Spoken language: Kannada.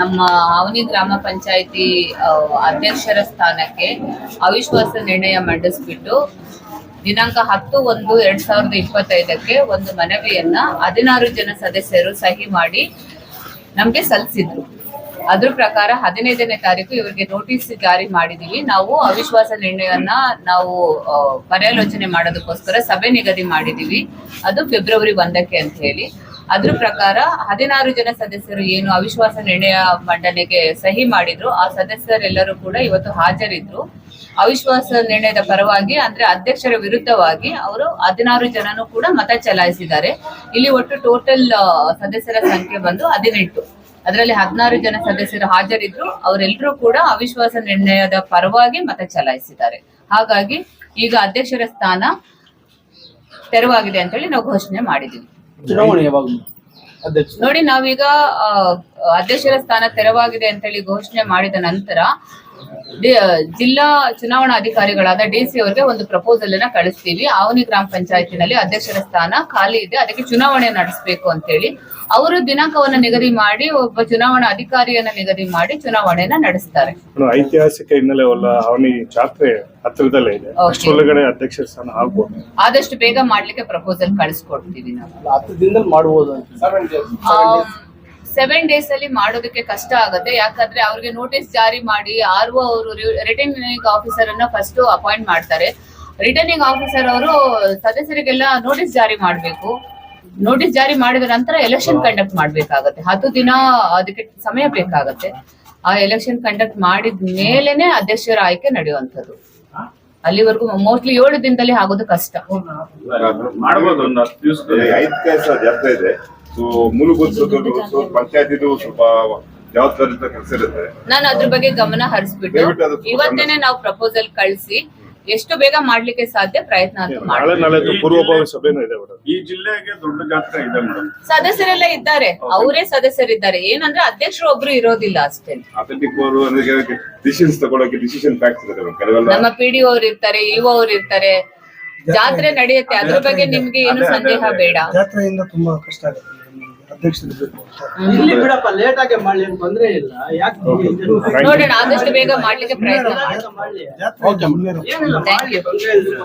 ನಮ್ಮ ಅವನಿ ಗ್ರಾಮ ಪಂಚಾಯಿತಿ ಅಧ್ಯಕ್ಷರ ಸ್ಥಾನಕ್ಕೆ ಅವಿಶ್ವಾಸ ನಿರ್ಣಯ ಮಂಡಿಸ್ಬಿಟ್ಟು ದಿನಾಂಕ ಹತ್ತು ಒಂದು ಎರಡ್ ಸಾವಿರದ ಇಪ್ಪತ್ತೈದಕ್ಕೆ ಒಂದು ಮನವಿಯನ್ನ ಹದಿನಾರು ಜನ ಸದಸ್ಯರು ಸಹಿ ಮಾಡಿ ನಮ್ಗೆ ಸಲ್ಲಿಸಿದ್ರು. ಅದ್ರ ಪ್ರಕಾರ ಹದಿನೈದನೇ ತಾರೀಕು ಇವರಿಗೆ ನೋಟಿಸ್ ಜಾರಿ ಮಾಡಿದೀವಿ. ನಾವು ಅವಿಶ್ವಾಸ ನಿರ್ಣಯವನ್ನ ನಾವು ಪರ್ಯಾಲೋಚನೆ ಮಾಡೋದಕ್ಕೋಸ್ಕರ ಸಭೆ ನಿಗದಿ ಮಾಡಿದೀವಿ. ಅದು ಫೆಬ್ರವರಿ ಒಂದಕ್ಕೆ ಅಂತ ಹೇಳಿ. ಅದ್ರ ಪ್ರಕಾರ ಹದಿನಾರು ಜನ ಸದಸ್ಯರು ಏನು ಅವಿಶ್ವಾಸ ನಿರ್ಣಯ ಮಂಡನೆಗೆ ಸಹಿ ಮಾಡಿದ್ರು, ಆ ಸದಸ್ಯರೆಲ್ಲರೂ ಕೂಡ ಇವತ್ತು ಹಾಜರಿದ್ರು. ಅವಿಶ್ವಾಸ ನಿರ್ಣಯದ ಪರವಾಗಿ ಅಂದ್ರೆ ಅಧ್ಯಕ್ಷರ ವಿರುದ್ಧವಾಗಿ ಅವರು ಹದಿನಾರು ಜನನು ಕೂಡ ಮತ ಚಲಾಯಿಸಿದ್ದಾರೆ. ಇಲ್ಲಿ ಒಟ್ಟು ಟೋಟಲ್ ಸದಸ್ಯರ ಸಂಖ್ಯೆ ಬಂದು ಹದಿನೆಂಟು. ಅದರಲ್ಲಿ ಹದಿನಾರು ಜನ ಸದಸ್ಯರು ಹಾಜರಿದ್ರು, ಅವರೆಲ್ಲರೂ ಕೂಡ ಅವಿಶ್ವಾಸ ನಿರ್ಣಯದ ಪರವಾಗಿ ಮತ ಚಲಾಯಿಸಿದ್ದಾರೆ. ಹಾಗಾಗಿ ಈಗ ಅಧ್ಯಕ್ಷರ ಸ್ಥಾನ ತೆರವಾಗಿದೆ ಅಂತ ಹೇಳಿ ನಾವು ಘೋಷಣೆ ಮಾಡಿದೀವಿ ಚುನಾವಣೆ ಯಾವಾಗ? ಅಧ್ಯಕ್ಷ ನೋಡಿ ನಾವೀಗ ಆ, ಅಧ್ಯಕ್ಷರ ಸ್ಥಾನ ತೆರವಾಗಿದೆ ಅಂತ ಹೇಳಿ ಘೋಷಣೆ ಮಾಡಿದ ನಂತರ ಜಿಲ್ಲಾ ಚುನಾವಣಾ ಅಧಿಕಾರಿಗಳಾದ ಡಿಸಿ ಅವರಿಗೆ ಒಂದು ಪ್ರಪೋಸಲ್ ಅನ್ನ ಕಳಿಸ್ತೀವಿ. ಆವನಿ ಗ್ರಾಮ ಪಂಚಾಯತಿನಲ್ಲಿ ಅಧ್ಯಕ್ಷರ ಸ್ಥಾನ ಖಾಲಿ ಇದೆ. ಅದಕ್ಕೆ ಚುನಾವಣೆ ನಡೆಸಬೇಕು ಅಂತ ಹೇಳಿ ಅವರು ದಿನಾಂಕವನ್ನ ನಿಗದಿ ಮಾಡಿ ಒಬ್ಬ ಚುನಾವಣಾ ಅಧಿಕಾರಿಯನ್ನ ನಿಗದಿ ಮಾಡಿ ಚುನಾವಣೆಯನ್ನ ನಡೆಸ್ತಾರೆ. ಐತಿಹಾಸಿಕ ಹಿನ್ನೆಲೆ ಅವನಿ ಜಾತ್ರೆ ಹತ್ತಿರದಲ್ಲೇ ಇದೆ. Okay. ಅಷ್ಟರೊಳಗಡೆ ಅಧ್ಯಕ್ಷ ಸ್ಥಾನ ಆಗ್ಬೋದು. ಆದಷ್ಟು ಬೇಗ ಮಾಡ್ಲಿಕ್ಕೆ ಪ್ರಪೋಸಲ್ ಕಳಿಸ್ಕೊಡ್ತೀವಿ ನಾವು. ಹತ್ತು ದಿನದಲ್ಲಿ ಮಾಡಬಹುದು ಅಂತ. ಸೆವೆನ್ ಡೇಸ್ ಅಲ್ಲಿ ಮಾಡೋದಕ್ಕೆ ಕಷ್ಟ ಆಗುತ್ತೆ. ಯಾಕಂದ್ರೆ ಅವ್ರಿಗೆ ನೋಟಿಸ್ ಜಾರಿ ಮಾಡಿ ಆರ್ ಒ ಅವರು ರಿಟರ್ನಿಂಗ್ ಆಫೀಸರ್ ಅನ್ನ ಫಸ್ಟ್ ಅಪಾಯಿಂಟ್ ಮಾಡ್ತಾರೆ. ರಿಟರ್ನಿಂಗ್ ಆಫೀಸರ್ ಅವರು ಸದಸ್ಯರಿಗೆಲ್ಲ ನೋಟಿಸ್ ಜಾರಿ ಮಾಡಬೇಕು. ನೋಟಿಸ್ ಜಾರಿ ಮಾಡಿದ ನಂತರ ಎಲೆಕ್ಷನ್ ಕಂಡಕ್ಟ್ ಮಾಡ್ಬೇಕಾಗತ್ತೆ. ಹತ್ತು ದಿನ ಅದಕ್ಕೆ ಸಮಯ ಬೇಕಾಗತ್ತೆ. ಆ ಎಲೆಕ್ಷನ್ ಕಂಡಕ್ಟ್ ಮಾಡಿದ ಮೇಲೆನೆ ಅಧ್ಯಕ್ಷರ ಆಯ್ಕೆ ನಡೆಯುವಂಥದ್ದು. ಅಲ್ಲಿವರೆಗೂ ಮೋಸ್ಟ್ಲಿ ಏಳು ದಿನದಲ್ಲಿ ಆಗೋದು ಕಷ್ಟ. ಸೊ ಮೂಲಭೂತ ಸೌಕರ್ಯಗಳು ಪಂಚಾಯತಿದು ಸ್ವಲ್ಪ ಜವಾಬ್ದಾರಿತ ಕೆಲಸ ಇರುತ್ತೆ. ನಾನು ಅದ್ರ ಬಗ್ಗೆ ಗಮನ ಹರಿಸ್ಬಿಟ್ಟು ಇವತ್ತೇನೆ ನಾವು ಪ್ರಪೋಸಲ್ ಕಳಿಸಿ ಎಷ್ಟು ಬೇಗ ಮಾಡ್ಲಿಕ್ಕೆ ಸಾಧ್ಯ ಪ್ರಯತ್ನ ಈ ಜಿಲ್ಲೆಗೆ ದೊಡ್ಡ ಜಾತ್ರೆ ಇದೆ ಮೇಡಮ್. ಸದಸ್ಯರೆಲ್ಲ ಇದ್ದಾರೆ. ಅವರೇ ಸದಸ್ಯರಿದ್ದಾರೆ. ಏನಂದ್ರೆ ಅಧ್ಯಕ್ಷರು ಒಬ್ರು ಇರೋದಿಲ್ಲ ಅಷ್ಟೇ. ಡಿಸಿಷನ್ಸ್ ತಗೊಳಕ್ಕೆ ಡಿಸಿಷನ್ ಫ್ಯಾಕ್ಟ್ಸ್ ಇರುತ್ತೆ ನಮ್ಮ ಪಿಡಿ ಅವ್ರು ಇರ್ತಾರೆ ಇಒ ಅವ್ರು ಇರ್ತಾರೆ. ಜಾತ್ರೆ ನಡೆಯುತ್ತೆ. ಅದ್ರ ಬಗ್ಗೆ ನಿಮ್ಗೆ ಏನು ಸಂದೇಹ ಬೇಡ. ಜಾತ್ರೆಯಿಂದ ತುಂಬಾ ಕಷ್ಟ ಆಗುತ್ತೆ. ಇಲ್ಲಿ ಬಿಡಪ್ಪ ಲೇಟ್ ಆಗಿ ಮಾಡ್ಲಿ ಅಂತ ತೊಂದ್ರೆ ಇಲ್ಲ. ಯಾಕೆ ನೋಡೋಣ ಆದಷ್ಟು ಬೇಗ ಮಾಡ್ಲಿಕ್ಕೆ ಪ್ರಯತ್ನ ಮಾಡಿ ಮಾಡ್ಲಿ. ಏನಿಲ್ಲ Thank ಮಾಡ್ಲಿ ತೊಂದ್ರೆ ಇಲ್ಲ.